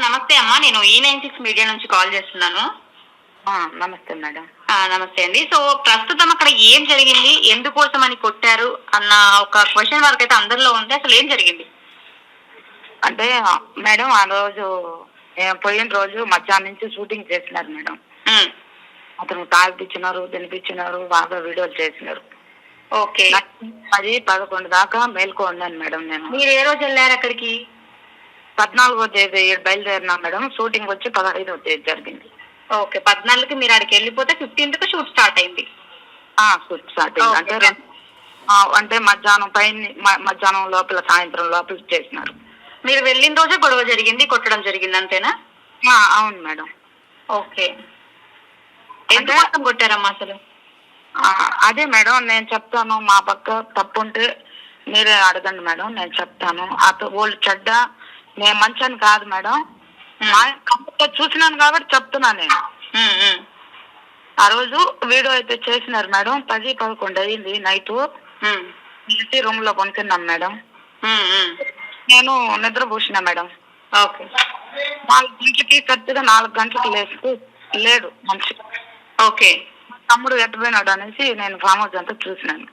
నమస్తే అమ్మా నేను ఈ నైన్ సిక్స్ మీడియా నుంచి కాల్ చేస్తున్నాను. నమస్తే మేడం. ఆ, నమస్తే అండి. సో ప్రస్తుతం అక్కడ ఏం జరిగింది ఎందుకోసం అని కొట్టారు అన్న ఒక క్వశ్చన్ వరకు అయితే అందరిలో ఉంది. అసలు ఏం జరిగింది? అంటే మేడం ఆ రోజు పోయిన రోజు మధ్యాహ్నం నుంచి షూటింగ్ చేసినారు మేడం. అతను తాగిపించినారు తినిపించినారు బాగా వీడియోలు చేసినారు. ఓకే. పది పదకొండు దాకా మేల్కో ఉన్నాను మేడం నేను. మీరు ఏ రోజు వెళ్ళారు అక్కడికి? పద్నాలుగో తేదీ బయలుదేరినా మేడం. షూటింగ్ వచ్చి పదహైదవ తేదీ జరిగింది. ఓకే పద్నాలుగుకి మీరు అక్కడికి వెళ్ళిపోతే ఫిఫ్టీన్త్కి షూట్ స్టార్ట్ అయింది. Shoot starting okay. అంటే అంటే మధ్యాహ్నం పైన మధ్యాహ్నం లోపల సాయంత్రం లోపల చేసినారు. మీరు వెళ్ళిన రోజే గొడవ జరిగింది కొట్టడం జరిగింది అంతేనా? అవును మేడం. ఓకే. ఎందుకోసం కొట్టారమ్మా అసలు? అదే మేడం నేను చెప్తాను మా పక్క తప్పు ఉంటే మీరే అడగండి మేడం నేను చెప్తాను. వాళ్ళు చెడ్డ నేను మంచని కాదు మేడం. చూసినాను కాబట్టి చెప్తున్నా నేను. ఆ రోజు వీడియో అయితే చేసినారు మేడం. పది పదకొండు అయింది నైట్. ఉమ్, రూమ్లో పనుకున్నాం మేడం. నేను నిద్ర పూసిన మేడం. ఓకే. నాలుగు గంటలకి కరెక్ట్గా నాలుగు గంటలకు లేస్తూ లేడు మనిషి ఓకే. తమ్ముడు ఎట్టపోయినాడు అనేసి నేను ఫామ్ హౌస్ అంతా చూసినాను.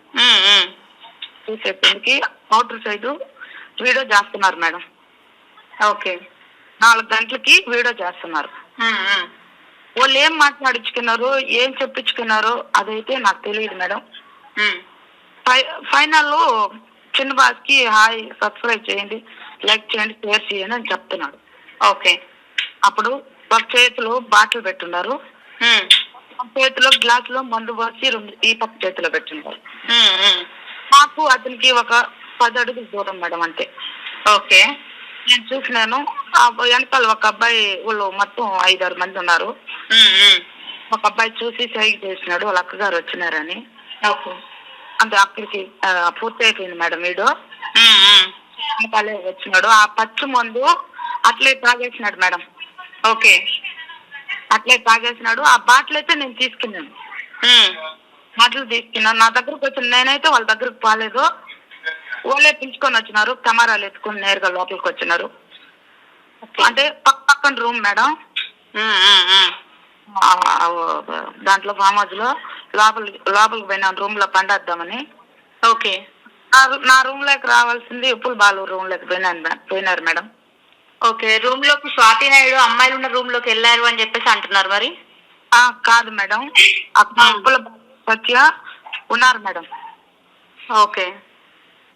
చూసేసరికి అవుటర్ సైడ్ వీడియో చేస్తున్నారు మేడం. ఓకే. నాలుగు గంటలకి వీడియో చేస్తున్నారు. వాళ్ళు ఏం మాట్లాడించుకున్నారు ఏం చెప్పించుకున్నారు అదైతే నాకు తెలియదు మేడం. ఫైనల్ చిన్న బాస్కి హాయ్ సబ్స్క్రైబ్ చేయండి లైక్ చేయండి షేర్ చేయండి అని చెప్తున్నాడు. ఓకే. అప్పుడు ఒక చేతిలో బాటిల్ పెట్టున్నారు. చేతిలో గ్లాస్లో మందు పోసి రెండు ఈ పక్క చేతిలో పెట్టున్నారు. నాకు అతనికి ఒక పది అడుగులు దూరం మేడం అంతే. ఓకే. నేను చూసినాను. ఆ వెనకాల ఒక అబ్బాయి వాళ్ళు మొత్తం ఐదారు మంది ఉన్నారు. ఒక అబ్బాయి చూసి సైడ్ చేసినాడు వాళ్ళ అక్కగారు వచ్చినారని. అంటే అక్కడికి పూర్తి అయిపోయింది మేడం వీడు. వెనకాలే వచ్చినాడు. ఆ పచ్చి మందు అట్లే తాగేసినాడు మేడం. ఓకే. అట్లే తాగేసినాడు. ఆ బాటిల్ అయితే నేను తీసుకున్నాను. బాటిల్ తీసుకున్నాను. నా దగ్గరకు వచ్చిన నేనైతే వాళ్ళ దగ్గరకు పోలేదు. వాళ్ళే పిలుచుకొని వచ్చినారు. కెమెరాలు ఎత్తుకొని నేరుగా లోపలికి వచ్చినారు. అంటే పక్క పక్కన రూమ్ మేడం. దాంట్లో ఫామ్ హౌస్లో లోపల లోపలికి పోయినా రూమ్లో పండేద్దామని. ఓకే. నా- రూమ్లోకి రావాల్సింది ఉప్పుల బాలు రూమ్లోకి పోయినాను పోయినారు మేడం. ఓకే రూమ్లోకి స్వాతి నాయుడు అమ్మాయిలు ఉన్న రూమ్లోకి వెళ్ళారు అని చెప్పేసి అంటున్నారు మరి? కాదు మేడం. బాలు సత్య ఉన్నారు మేడం. ఓకే.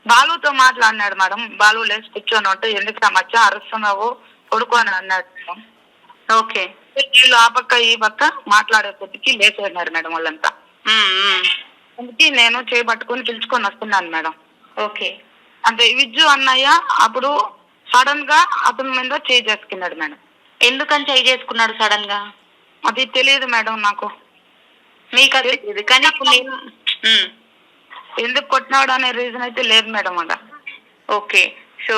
బాలుతో మాట్లాడినాడు మేడం. బాలు లేచి కూర్చొని ఉంటే ఎందుకు ఆ మధ్య అరుస్తున్నావు? పడుకోని అన్నాడు మేడం. ఓకే. వీళ్ళు ఆ పక్క ఈ పక్క మాట్లాడే కొద్దికి లేచేసినారు మేడం వాళ్ళంతా. అందుకే నేను చేయబట్టుకొని పిలుచుకొని వస్తున్నాను మేడం. ఓకే. అంటే విజ్జు అన్నయ్య అప్పుడు సడన్గా అతని మీద చేయి చేసుకున్నాడు మేడం. ఎందుకని చేయి చేసుకున్నాడు సడన్గా? అది తెలియదు మేడం నాకు. మీకు అది తెలియదు. కానీ ఇప్పుడు నేను. ఎందుకు కొట్టినాడు అనే రీజన్ అయితే లేదు మేడం అక్కడ. ఓకే సో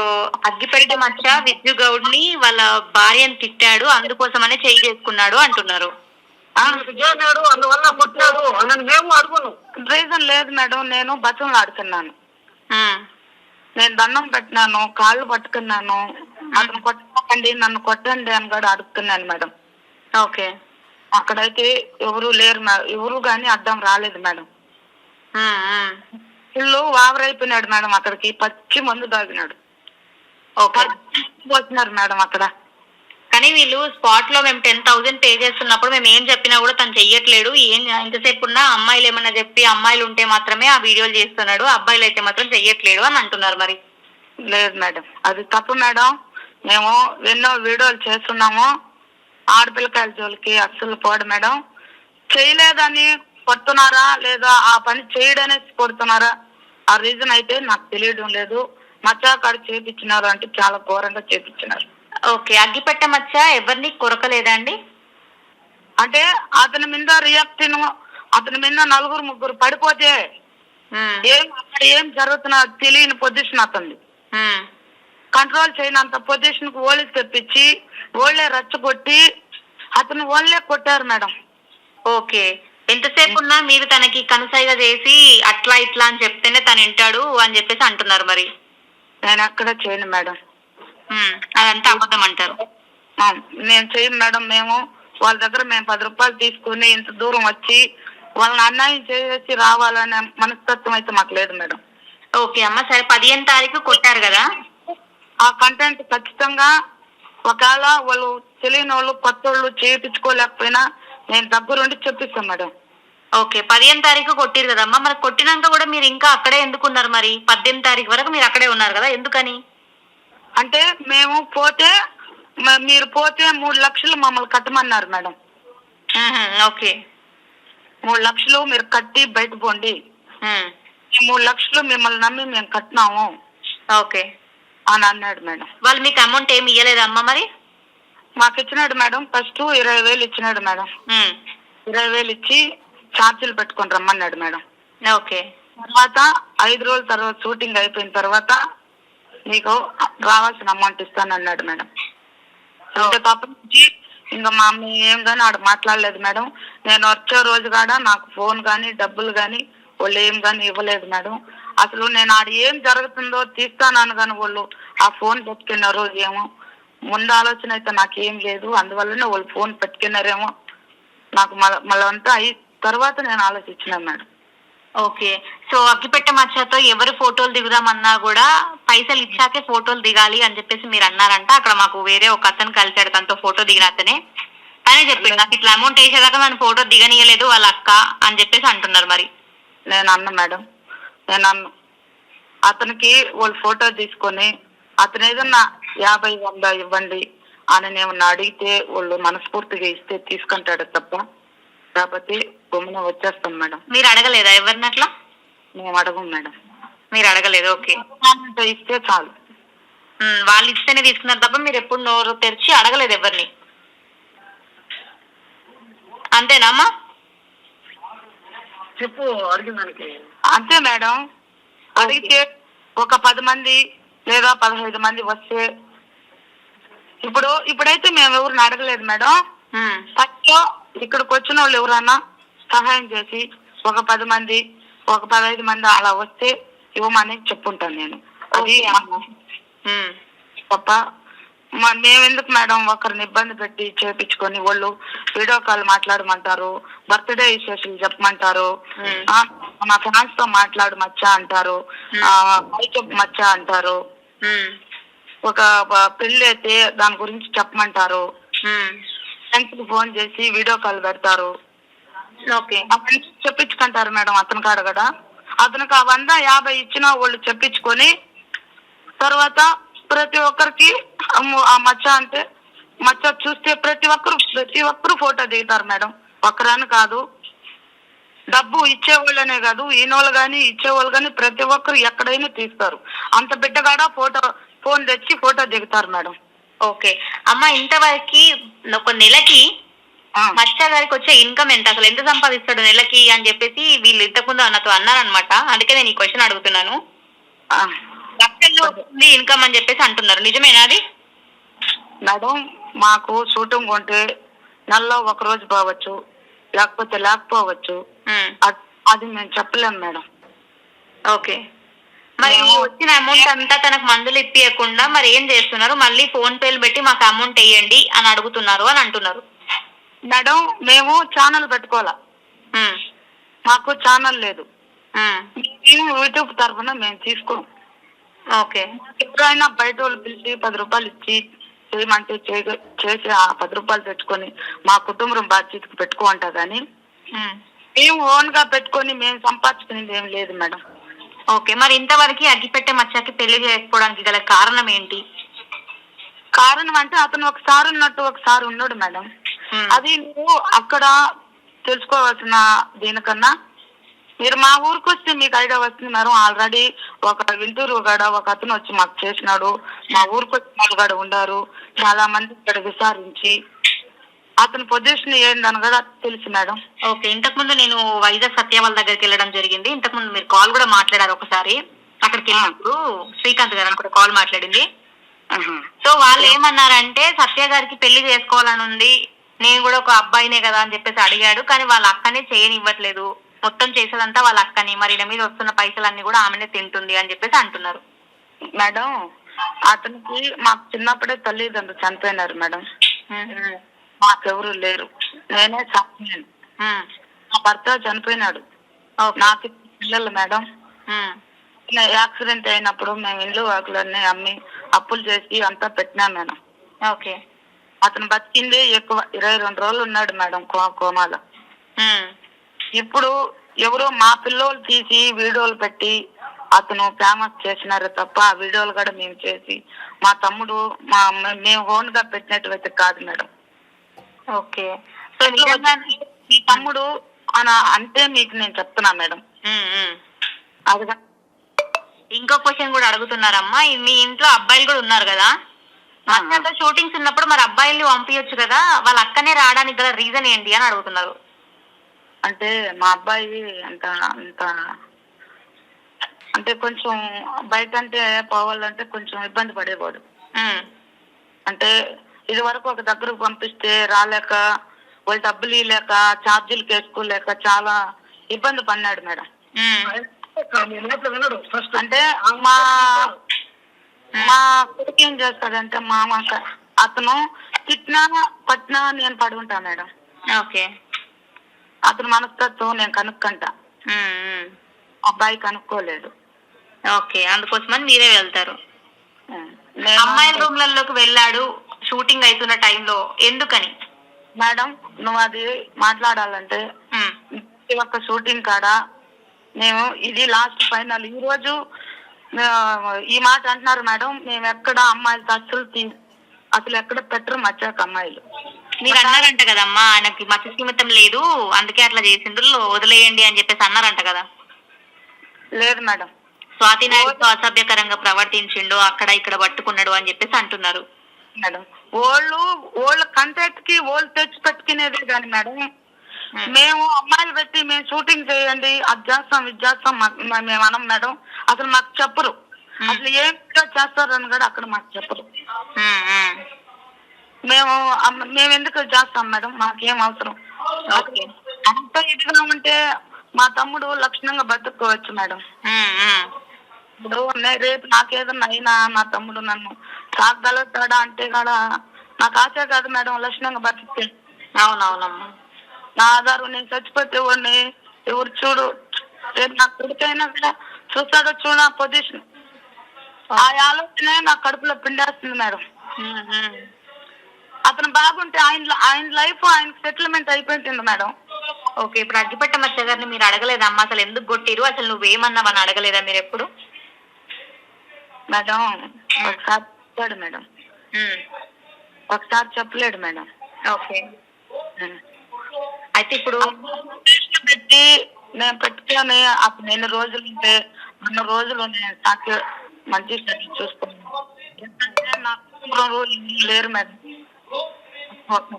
అగ్గిపెట్టే మచ్చ విద్యు గౌడ్ని వాళ్ళ భార్యను తిట్టాడు అందుకోసమనే చేయి చేసుకున్నాడు అంటున్నారు. అందువల్ల కొట్టినాడు అని మేము అడుగును. రీజన్ లేదు మేడం నేను బతులు ఆడుతున్నాను. నేను దండం పెట్టినాను కాళ్ళు పట్టుకున్నాను. అతను కొట్టండి నన్ను కొట్టండి అని కూడా అడుగుతున్నాను మేడం. ఓకే అక్కడైతే ఎవరు లేరు ఎవరు కానీ అడ్డం రాలేదు మేడం. ఇల్లు వావరైపోయినాడు మేడం అక్కడికి పచ్చి మందు తాగినాడు. ఓకే వచ్చినారు మేడం అక్కడ. కానీ వీళ్ళు స్పాట్లో మేము టెన్ థౌసండ్ పే చేస్తున్నప్పుడు మేము ఏం చెప్పినా కూడా తను చెయ్యట్లేడు. ఏం ఎంతసేపు ఉన్నా అమ్మాయిలు ఏమన్నా చెప్పి అమ్మాయిలు ఉంటే మాత్రమే ఆ వీడియోలు చేస్తున్నాడు. అబ్బాయిలు అయితే మాత్రం చెయ్యట్లేడు అని అంటున్నారు మరి. లేదు మేడం. అది తప్పు మేడం. మేము ఎన్నో వీడియోలు చేస్తున్నాము. ఆడపిల్లకాయల జోలికి అస్సలు పోడు మేడం. చేయలేదని కొడుతున్నారా లేదా ఆ పని చేయడనే కొడుతున్నారా ఆ రీజన్ అయితే నాకు తెలియడం లేదు. మచ్చాకాడు చేపించినారు అంటే చాలా ఘోరంగా చేపించినారు. ఓకే అగ్గిపెట్ట మచ్చ ఎవరిని కొరకలేదా అండి అంటే అతని మీద రియాక్షన్ అతని మీద నలుగురు ముగ్గురు పడిపోతే ఏం అక్కడ ఏం జరుగుతున్నా తెలియని పొజిషన్ అతనిది. ఉమ్. కంట్రోల్ చేయనంత పొజిషన్కు ఓళ్ళకి తెప్పించి ఓళ్ళే రచ్చగొట్టి అతను ఓళ్ళే కొట్టారు మేడం. ఓకే. ఎంతసేపు ఉన్నా మీరు తనకి కనుసైగ చేసి అట్లా ఇట్లా అని చెప్తేనే తను వింటాడు అని చెప్పేసి అంటున్నారు మరి. నేను ఎక్కడ చేయను మేడం. ఉమ్, అదంతా అబద్ధం అంటారు. ఆ, నేను చెయ్యం మేడం. మేము వాళ్ళ దగ్గర మేము పది రూపాయలు తీసుకుని ఇంత దూరం వచ్చి వాళ్ళని అన్యాయం చేసి రావాలనే మనస్తత్వం అయితే మాకు లేదు మేడం. ఓకే అమ్మ సరే పదిహేను తారీఖు కొట్టారు కదా? ఆ కంటెంట్ ఖచ్చితంగా ఒకవేళ వాళ్ళు తెలియని వాళ్ళు కొత్త వాళ్ళు చేయించుకోలేకపోయినా నేను దగ్గరుండి చెప్పిస్తాను మేడం. ఓకే పదిహేను తారీఖు కొట్టిరు కదమ్మా. మరి కొట్టినాక కూడా మీరు ఇంకా అక్కడే ఎందుకున్నారు మరి? పద్దెనిమిది తారీఖు వరకు మీరు అక్కడే ఉన్నారు కదా ఎందుకని? అంటే మేము పోతే మ- మీరు పోతే మూడు లక్షలు మమ్మల్ని కట్టమన్నారు మేడం. ఓకే. మూడు లక్షలు మీరు కట్టి బయట పోండి. మ్మ్. ఈ మూడు లక్షలు మిమ్మల్ని నమ్మి మేము కట్టినాము ఓకే. అని అన్నాడు మేడం. వాళ్ళు మీకు అమౌంట్ ఏమి ఇవ్వలేదమ్మా మరి? మాకు ఇచ్చినాడు మేడం. ఫస్ట్ ఇరవై వేలు ఇచ్చినాడు మేడం. మ్మ్. ఇరవై వేలు ఇచ్చి ఛార్జీలు పెట్టుకొని రమ్మన్నాడు మేడం. ఓకే. తర్వాత ఐదు రోజుల తర్వాత షూటింగ్ అయిపోయిన తర్వాత నీకు రావాల్సిన అమౌంట్ ఇస్తానన్నాడు మేడం. ఇంత తప్ప నుంచి ఇంకా మా అమ్మ ఏం కానీ ఆడ మాట్లాడలేదు మేడం. నేను వచ్చే రోజు కాడ నాకు ఫోన్ కానీ డబ్బులు కానీ వాళ్ళు ఏం కానీ ఇవ్వలేదు మేడం. అసలు నేను ఆడ ఏం జరుగుతుందో తీస్తానని కానీ వాళ్ళు ఆ ఫోన్ పెట్టుకున్నారు ఏమో. ముందు ఆలోచన అయితే నాకు ఏం లేదు. అందువల్లనే వాళ్ళు ఫోన్ పెట్టుకున్నారేమో. నాకు మళ్ళీ అంతా అయి తర్వాత నేను ఆలోచించినాను మేడం. ఓకే. సో అగ్గిపెట్టె మచ్చతో ఎవరు ఫోటోలు దిగుదామన్నా కూడా పైసలు ఇచ్చాకే ఫోటోలు దిగాలి అని చెప్పేసి మీరు అన్నారంట. అక్కడ మాకు వేరే ఒక అతను కలిసాడు తనతో ఫోటో దిగిన అతనే. తనే చెప్పింది నాకు ఇట్లా అమౌంట్ వేసేదాకా నన్ను ఫోటో దిగనీయలేదు వాళ్ళ అక్క అని చెప్పేసి అంటున్నారు మరి. నేను అన్న మేడం నేను అన్న అతనికి వాళ్ళు ఫోటో తీసుకొని అతను ఏదన్నా యాభై వంద ఇవ్వండి అని ఏమన్నా అడిగితే వాళ్ళు మనస్ఫూర్తిగా ఇస్తే తీసుకుంటాడు తప్ప కాబట్టి గమ్మున వచ్చేస్తాం మేడం. మీరు అడగలేదా ఎవరిని అట్లా? మేము అడగం మేడం. మీరు అడగలేదు ఓకే. ఇస్తే చాలు. ఉమ్, వాళ్ళు ఇస్తేనే తీసుకున్నారు తప్ప మీరు ఎప్పుడు నోరు తెరిచి అడగలేదు ఎవరిని. అంతేనామ్మా చెప్పు అడిగిందానికి అంతే మేడం. అడిగితే ఒక పది మంది లేదా పదహైదు మంది వస్తే ఇప్పుడు ఇప్పుడైతే మేము ఎవరిని అడగలేదు మేడం. ఫస్ట్ ఇక్కడికి వచ్చిన వాళ్ళు ఎవరన్నా సహాయం చేసి ఒక పది మంది ఒక పదహైదు మంది అలా వస్తే ఇవ్వమని చెప్పుంటాను నేను. అది తప్ప మేమెందుకు మేడం ఒకరిని ఇబ్బంది పెట్టి చేపించుకొని వాళ్ళు వీడియో కాల్ మాట్లాడమంటారు బర్త్డే విశేషాలు చెప్పమంటారు మా ఫ్యాన్స్తో మాట్లాడు మచ్చా అంటారు Hmm. ఆ, పై చెప్పు మచ్చా అంటారు. ఒక పెళ్ళి అయితే దాని గురించి చెప్పమంటారు. ఫ్రెండ్స్కి ఫోన్ చేసి వీడియో కాల్ పెడతారు. ఓకే చెప్పించుకుంటారు మేడం అతను కాడ కదా అతనికి ఆ వంద యాభై ఇచ్చిన వాళ్ళు చెప్పించుకొని తర్వాత ప్రతి ఒక్కరికి ఆ మచ్చ అంటే మచ్చ చూస్తే ప్రతి ఒక్కరు ప్రతి ఒక్కరు ఫోటో దిగుతారు మేడం. ఒక్కరని కాదు. డబ్బు ఇచ్చేవాళ్ళనే కాదు. ఈయనోళ్ళు కానీ ఇచ్చేవాళ్ళు కానీ ప్రతి ఒక్కరు ఎక్కడైనా తీస్తారు. అంత బిడ్డగాడ ఫోటో ఫోన్ తెచ్చి ఫోటో దిగుతారు మేడం. ఓకే. అమ్మ ఇంతవరకు ఒక నెలకి మచ్చ గారికి వచ్చే ఇన్కమ్ ఎంత? అసలు ఎంత సంపాదిస్తాడు నెలకి అని చెప్పేసి వీళ్ళు ఇంతకుముందు నాతో అన్నారనమాట అందుకే నేను ఈ క్వశ్చన్ అడుగుతున్నాను. లక్షల్లో వస్తుంది ఇన్కమ్ అని చెప్పేసి అంటున్నారు. నిజమేనా అది? మేడం మాకు షూటింగ్ ఉంటే నెలలో ఒక రోజు పోవచ్చు లేకపోతే లేకపోవచ్చు. అది మేము చెప్పలేము మేడం. ఓకే. మరి వచ్చిన అమౌంట్ అంతా తనకు మందులు ఇప్పియకుండా మరి ఏం చేస్తున్నారు? మళ్ళీ ఫోన్ పేలు పెట్టి మాకు అమౌంట్ వేయండి అని అడుగుతున్నారు అని అంటున్నారు. మేడం మేము ఛానల్ పెట్టుకోవాలా? మాకు ఛానల్ లేదు. యూట్యూబ్ తరఫున మేము తీసుకోం. ఓకే. ఎవరైనా బయట వాళ్ళు పిలిచి పది రూపాయలు ఇచ్చి చేయమంటే చేయ- చేసి ఆ పది రూపాయలు తెచ్చుకొని మా కుటుంబం బాధ్యతకు పెట్టుకోమంటా కానీ మేము ఓన్గా పెట్టుకొని మేము సంపాదించుకునేది ఏం లేదు మేడం. ఓకే మరి ఇంతవరకు అగ్గిపెట్టే మచ్చకి పెళ్ళి చేసుకోవడానికి గల కారణం ఏంటి? కారణం అంటే అతను ఒకసారి ఉన్నట్టు ఒకసారి ఉన్నాడు మేడం. అది నువ్వు అక్కడ తెలుసుకోవాల్సిన దీనికన్నా? మీరు మా ఊరికి వస్తే మీకు ఐడియా వస్తుంది మేడం. ఆల్రెడీ ఒక వింటూరు గడ ఒక అతను వచ్చి మాకు చేసినాడు. మా ఊరికి వచ్చిన వాళ్ళు కూడా ఉండారు. చాలా మంది ఇక్కడ విచారించి అతని పొజిషన్ ఏందని కూడా తెలుసు మేడం. ఓకే ఇంతకు ముందు నేను వైజాగ్ సత్య వాళ్ళ దగ్గరికి వెళ్ళడం జరిగింది. ఇంతకు ముందు మీరు కాల్ కూడా మాట్లాడారు ఒకసారి. అక్కడికి వెళ్ళినప్పుడు శ్రీకాంత్ గారు కూడా కాల్ మాట్లాడింది. సో వాళ్ళు ఏమన్నారంటే సత్య గారికి పెళ్ళి చేసుకోవాలని ఉంది. నేను కూడా ఒక అబ్బాయినే కదా అని చెప్పేసి అడిగాడు. కానీ వాళ్ళ అక్కనే చేయనివ్వట్లేదు. మొత్తం చేసేదంతా వాళ్ళ అక్కని. మరి మీద వస్తున్న పైసలన్నీ కూడా ఆమెనే తింటుంది అని చెప్పేసి అంటున్నారు. మేడం అతనికి మాకు చిన్నప్పుడే తల్లిదండ్రులు చనిపోయినారు మేడం. మాకెవరు లేరు. నేనే ఉమ్. నా భర్త చనిపోయినాడు. నాకు పిల్లలు మేడం. యాక్సిడెంట్ అయినప్పుడు మేము ఇల్లు వాకులన్నీ అమ్మి అప్పులు చేసి అంతా పెట్టినాం మేడం. ఓకే. అతను బతికింది ఎక్కువ ఇరవై రెండు రోజులు ఉన్నాడు మేడం కో- కోమాలో. ఇప్పుడు ఎవరో మా పిల్లోలు తీసి వీడియోలు పెట్టి అతను ఫేమస్ చేసినారు తప్ప ఆ వీడియోలు కూడా మేము చేసి మా తమ్ముడు మా మేము ఓన్గా పెట్టినట్టు కాదు మేడం. ఓకే. సో నిజంగా మీ తమ్ముడు అంటే మీకు నేను చెప్తున్నా మేడం. ఇంకో క్వశ్చన్ కూడా అడుగుతున్నారమ్మా. మీ ఇంట్లో అబ్బాయిలు కూడా ఉన్నారు కదా? మధ్యలో షూటింగ్స్ ఉన్నప్పుడు మరి అబ్బాయిల్ని పంపించచ్చు కదా? వాళ్ళ అక్కనే రావడానికి గల రీజన్ ఏంటి అని అడుగుతున్నారు. అంటే మా అబ్బాయి అంత అంత అంటే కొంచెం బయట అంటే పోవాలంటే కొంచెం ఇబ్బంది పడేవాడు. అంటే ఇది వరకు ఒక దగ్గరకు పంపిస్తే రాలేక వాళ్ళు డబ్బులు ఇవ్వలేక ఛార్జీలు వేసుకోలేక చాలా ఇబ్బంది పడినాడు మేడం. అంటే మా మా కొడుకు ఏం చేస్తాడంటే మా అమ్మ అతను తిట్టినా పట్టినా నేను పడుకుంటా మేడం. ఓకే. అతని మనస్తత్వం నేను కనుక్కంట. అబ్బాయి కనుక్కోలేదు. ఓకే. అందుకోసమని మీరే వెళ్తారు. అమ్మాయిల రూమ్లలోకి వెళ్ళాడు. షూటింగ్ అవుతున్న టైంలో ఎందుకని? మేడం నువ్వు అది మాట్లాడాలంటే ప్రతి ఒక్క షూటింగ్ కాడ? మేము ఇది లాస్ట్ ఫైనల్. ఈ రోజు ఈ మాట అంటున్నారు మేడం మేము ఎక్కడ అమ్మాయిలతో అసలు తీ- అసలు ఎక్కడ పెట్టరు మచ్చాక అమ్మాయిలు. మీరు అన్నారంట కదమ్మా ఆయనకి మతి స్థిమితం లేదు అందుకే అట్లా చేసిండ్రు వదిలేయండి అని చెప్పేసి అన్నారంట కదా. లేదు మేడం. స్వాతి నాయుడుతో అసభ్యకరంగా ప్రవర్తించిండు అక్కడ ఇక్కడ పట్టుకున్నాడు అని చెప్పేసి అంటున్నారు. మేడం. వాళ్ళు వాళ్ళ కంటెంట్కి వాళ్ళు తెచ్చి పెట్టుకునేదే కానీ మేడం. మేము. అమ్మాయిలు పెట్టి మేము షూటింగ్ చేయండి అది చేస్తాం ఇది చేస్తాం మేము అనం మేడం. అసలు మాకు చెప్పరు. అసలు ఏం చేస్తారని కూడా అక్కడ మాకు చెప్పరు. మేము మేము. ఎందుకు చేస్తాం మేడం? మాకేం అవసరం. అంత ఇదిగా ఉంటే మా తమ్ముడు లక్షణంగా బతుక్కోవచ్చు మేడం. ఇప్పుడు నే- రేపు నాకేదన్నా అయినా మా తమ్ముడు నన్ను సాగలుగుతాడా అంటే కూడా నాకు ఆశ కాదు మేడం లక్షణంగా బతికితే. అవునవునమ్మా. నా ఆధారం నేను చచ్చిపోతే వాడిని ఎవరు చూడు. రేపు నా కొడుకైనా కూడా చూస్తాడో చూడ పొజిషన్. ఆ ఆలోచనే నా కడుపులో పిండేస్తుంది మేడం. అతను బాగుంటే ఆయన ఆయన లైఫ్ ఆయన సెటిల్మెంట్ అయిపోయింది మేడం. ఓకే ఇప్పుడు అగ్గిపెట్ట మచ్చ గారిని మీరు అడగలేదమ్మా అసలు ఎందుకు కొట్టిరు? అసలు నువ్వేమన్నావని అడగలేదా మీరు ఎప్పుడు? మేడం ఒకసారి చెప్పాడు మేడం. ఒకసారి చెప్పలేడు మేడం. ఓకే. అయితే ఇప్పుడు పెట్టి నేను పెట్టుకొని అప్పుడు ఎన్ని రోజులు ఉంటే అన్ని రోజులు నాకు మంచి స్టడీ చూసుకున్నాను ఎందుకంటే నా కుటుంబంలో లేరు మేడం.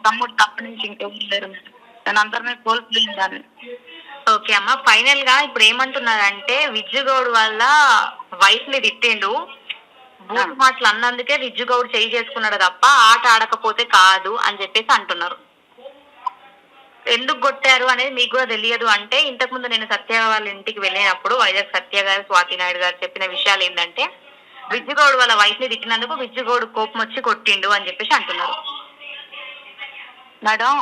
తమ్ముడు తప్ప నుంచి ఇంకెవరు లేరు మేడం. నేను అందరినీ కోల్పోయిన దాన్ని. ఓకే అమ్మ. ఫైనల్గా ఇప్పుడు ఏమంటున్నారంటే విజ్జుగౌడ్ వల్ల వైఫ్ని తిట్టిండు. బూత్ మాటలు అన్నందుకే విజ్జుగౌడ్ చేయి చేసుకున్నాడు తప్ప ఆట ఆడకపోతే కాదు అని చెప్పేసి అంటున్నారు. ఎందుకు కొట్టారు అనేది మీకు కూడా తెలియదు అంటే ఇంతకు ముందు నేను సత్య వాళ్ళ ఇంటికి వెళ్ళినప్పుడు వైజాగ్ సత్య గారు స్వాతి నాయుడు గారు చెప్పిన విషయాలు ఏంటంటే విజ్జుగౌడ్ వాళ్ళ వైఫ్ని తిట్టినందుకు విజ్జుగౌడ్ కోపం వచ్చి కొట్టిండు అని చెప్పేసి అంటున్నారు. మేడం.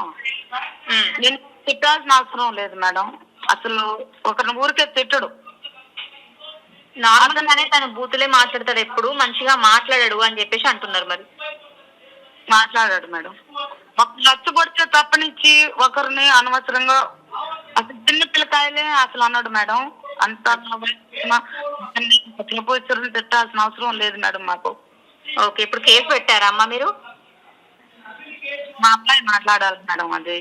నేను తిట్టాల్సిన అవసరం లేదు మేడం. అసలు ఒకరిని ఊరికే తిట్టడు. నార్మల్ గానే తను బూతులే మాట్లాడతాడు ఎప్పుడు మంచిగా మాట్లాడాడు అని చెప్పేసి అంటున్నారు మరి. మాట్లాడాడు మేడం. ఒక నచ్చగొడితే తప్పనిచ్చి ఒకరిని అనవసరంగా అసలు చిన్న పిల్లకాయలే అసలు అన్నాడు మేడం. అంత పోయిన తిట్టాల్సిన అవసరం లేదు మేడం మాకు. ఓకే ఇప్పుడు కేసు పెట్టారా అమ్మా మీరు? మా అబ్బాయి మాట్లాడాలి మేడం అది.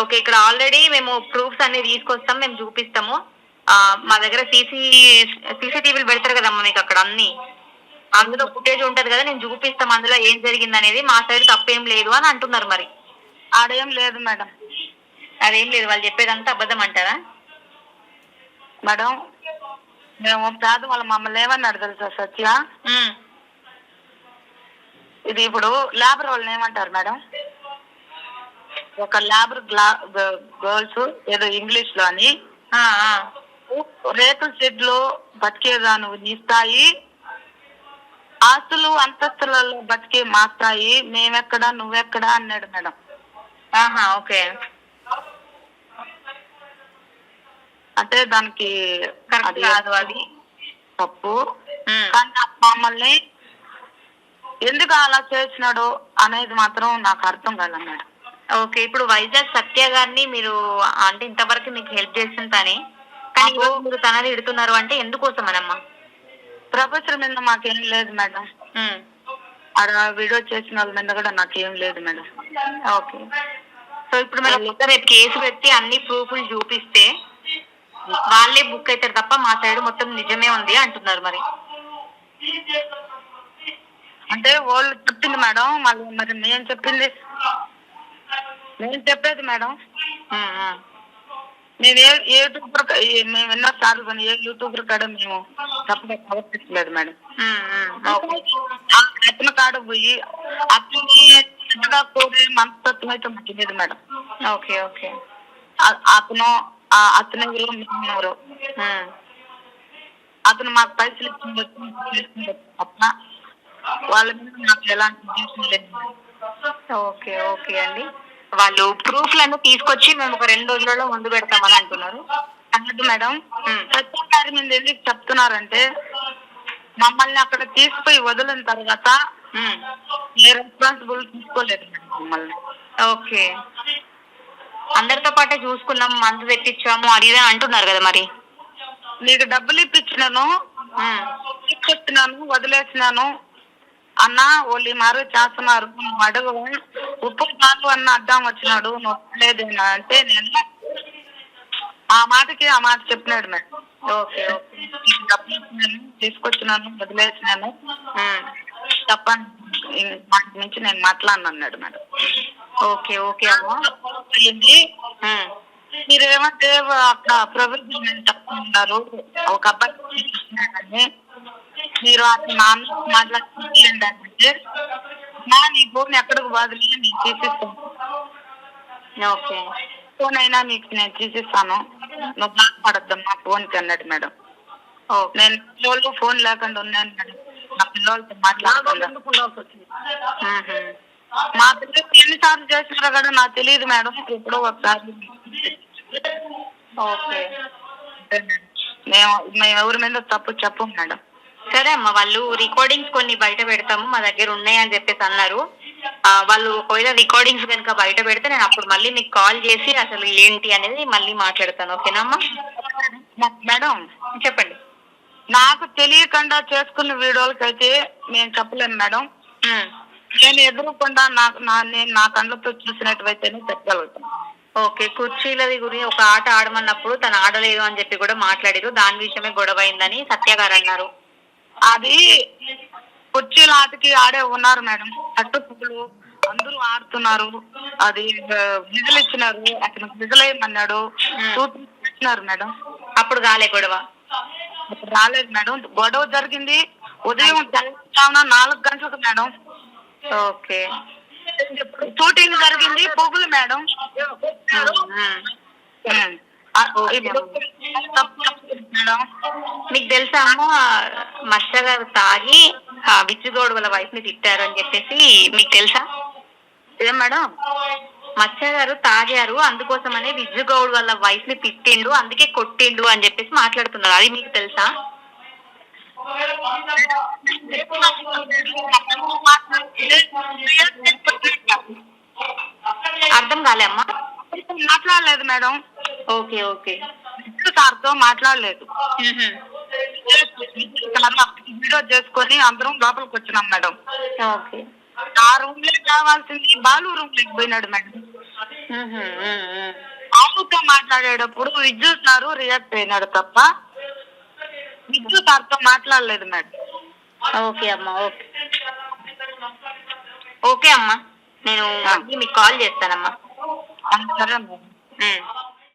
ఓకే ఇక్కడ ఆల్రెడీ మేము ప్రూఫ్స్ అన్ని తీసుకొస్తాం మేము చూపిస్తాము. మా దగ్గర సీసీ సీసీటీవీలు పెడతారు కదమ్మా మీకు అక్కడ అన్ని. అందులో ఫుటేజ్ ఉంటది కదా నేను చూపిస్తాం అందులో ఏం జరిగింది అనేది. మా సైడ్ తప్పేం లేదు అని అంటున్నారు మరి. ఆడేం లేదు మేడం. అదేం లేదు వాళ్ళు చెప్పేదంతా అబద్ధం అంటారా? మేడం మేము పేదవాళ్ళ మమ్మల్ని ఏమన్నాడు తెలుసా సత్య? ఉమ్, ఇది ఇప్పుడు లేబర్ వాళ్ళని ఏమంటారు మేడం? ఒక లేబర్ గ్లా గర్ల్స్ ఏదో ఇంగ్లీష్లో అని. రేకుల షెడ్లో బతికేదా నువ్వు నీ స్థాయి ఆస్తులు అంతస్తులలో బతికి మా స్థాయి మేమెక్కడా నువ్వెక్కడా అన్నాడు మేడం. ఆహా ఓకే. అంటే దానికి కరెక్ట్ కాదు అది. తప్పు. కానీ మమ్మల్ని ఎందుకు అలా చేసినాడు అనేది మాత్రం నాకు అర్థం కాలే మేడం. ఓకే ఇప్పుడు వైజాగ్ సత్య గారిని మీరు అంటే ఇంతవరకు మీకు హెల్ప్ చేసిన తనే. కానీ ఈరోజు మీరు తనది ఇడుతున్నారు అంటే ఎందుకోసం అనమ్మా ప్రొఫెసర్ మీద మాకేం లేదు మేడం. ఉమ్. ఆడ వీడియో చేసిన వాళ్ళ మీద కూడా నాకేం లేదు మేడం. ఓకే. సో ఇప్పుడు మనం మొత్తం రేపు కేసు పెట్టి అన్ని ప్రూఫ్లు చూపిస్తే వాళ్ళే బుక్ అవుతారు తప్ప మా సైడ్ మొత్తం నిజమే ఉంది అంటున్నారు మరి. అంటే వాళ్ళు చెప్పింది మేడం మళ్ళీ మరి మేము చెప్పింది నేను చెప్పేది మేడం. మేము ఏ ఏ యూట్యూబర్ మేము ఎన్నో సార్లు కానీ ఏ యూట్యూబర్ కాడ మేము తప్పగా ప్రవర్తించలేదు మేడం. అతని కాడ పోయి అతని ఎంతగా కోరే మనస్తత్వం అయితే మాకు లేదు మేడం. Okay okay. అతను అతను ఎవరు మేము ఎవరు. అతను మాకు పైసలు ఇచ్చింది తప్ప వాళ్ళ మీద నాకు ఎలాంటి ఉద్దేశం లేదు. ఓకే ఓకే అండి. వాళ్ళు ప్రూఫ్లను తీసుకొచ్చి మేము ఒక రెండు రోజులలో ముందు పెడతామని అంటున్నారు. అన్నట్టు మేడం? గారి మీద ఎందుకు చెప్తున్నారంటే మమ్మల్ని అక్కడ తీసుకుపోయి వదిలిన తర్వాత. ఏ రెస్పాన్సిబుల్ తీసుకోలేదు మమ్మల్ని. ఓకే. అందరితో పాటే చూసుకున్నాం మందు ఇది అని అంటున్నారు కదా మరి. నీకు డబ్బులు ఇప్పించినాను. తీసుకొచ్చినాను వదిలేసినాను అన్న వాళ్ళు ఈ మారు చేస్తున్నారు నువ్వు అడుగు. ఉప్పు కాలు అన్న అడ్డం వచ్చినాడు. నువ్వు లేదు అంటే నేను ఆ మాటకి ఆ మాట చెప్పినాడు మేడం ఓకే ఓకే. డబ్బులు తీసుకొచ్చినాను వదిలేసినాను. తప్ప మాట నుంచి నేను మాట్లాడను అన్నాడు మేడం. ఓకే ఓకే అమ్మా. అయింది ఉమ్. మీరేమంటే అక్కడ ప్రొవిజన్ తప్పుతున్నారు ఒక అబ్బాయి మీరు అతను నాన్న మాట్లాడుతుంటే అంటే నా నీ ఫోన్ ఎక్కడికి బాధలే నేను తీసిస్తాను. ఓకే. ఫోన్ అయినా నీకు నేను తీసిస్తాను. నువ్వు బాధపడద్దమ్మా ఫోన్కి అన్నాడు మేడం. నేను పిల్లలు ఫోన్ లేకుండా ఉన్నాను మేడం. నా పిల్లలతో ఉహు. మా పిల్లలు ఎన్నిసార్లు చేసినారో కూడా నాకు తెలియదు మేడం. ఎప్పుడో ఒకసారి. ఓకే. మేము మేము ఎవరి మీద తప్పు చెప్పం మేడం. సరే అమ్మా వాళ్ళు రికార్డింగ్స్ కొన్ని బయట పెడతాము మా దగ్గర ఉన్నాయి అని చెప్పేసి అన్నారు. వాళ్ళు ఒకవేళ రికార్డింగ్స్ కనుక బయట పెడితే నేను అప్పుడు మళ్ళీ మీకు కాల్ చేసి అసలు ఏంటి అనేది మళ్ళీ మాట్లాడతాను. ఓకేనా అమ్మా? మేడం చెప్పండి. నాకు తెలియకుండా చేసుకున్న వీడియోలకైతే నేను చెప్పలేను మేడం. నేను ఎదురుకుండా నాకు నా నేను నా కళ్ళతో చూసినట్టువైతేనే చెప్పగలుగుతాను ఓకే కుర్చీలది గురించి ఒక ఆట ఆడమన్నప్పుడు తను ఆడలేదు అని చెప్పి కూడా మాట్లాడారు. దాని విషయమే గొడవ అయిందని సత్య గారు అన్నారు. అది కుర్చీల ఆటకి ఆడే ఉన్నారు మేడం. అట్టు పువ్వులు అందరూ ఆడుతున్నారు. అది విజులు ఇచ్చినారు. అతనికి విజులేయమన్నాడు సూచన ఇచ్చినారు మేడం. అప్పుడు కాలే గొడవ. అప్పుడు రాలేదు మేడం. గొడవ జరిగింది. ఉదయం తెల్లవారుజామున నాలుగు గంటలకు మేడం. ఓకే. షూటింగ్ జరిగింది. పొగులు మేడం. మేడం మీకు తెలుసా అమ్మ? మచ్చ గారు తాగి ఆ, విచ్చుగౌడ్ వాళ్ళ వైఫ్ని తిట్టారు అని చెప్పేసి మీకు తెలుసా? ఏం మేడం? మచ్చ గారు తాగారు అందుకోసమనే విజ్జుగౌడ్ వాళ్ళ వైఫ్ని తిట్టిండు అందుకే కొట్టిండు అని చెప్పేసి మాట్లాడుతున్నారు. అది మీకు తెలుసా? అర్థం కాలే అమ్మా? మాట్లాడలేదు మేడం. Okay okay. సార్తో మాట్లాడలేదు. వీడియో చేసుకొని అందరం లోపలికి వచ్చినాం మేడం. ఓకే. ఆ రూమ్లో కావాల్సింది బాలు రూమ్లోకి పోయినాడు మేడం. ఆముతో మాట్లాడేటప్పుడు విద్యు సారు రియాక్ట్ అయినాడు తప్ప విద్యు సార్తో మాట్లాడలేదు మేడం. ఓకే అమ్మా ఓకే. ఓకే అమ్మా. నేను మీకు కాల్ చేస్తానమ్మా. సరే మేడం.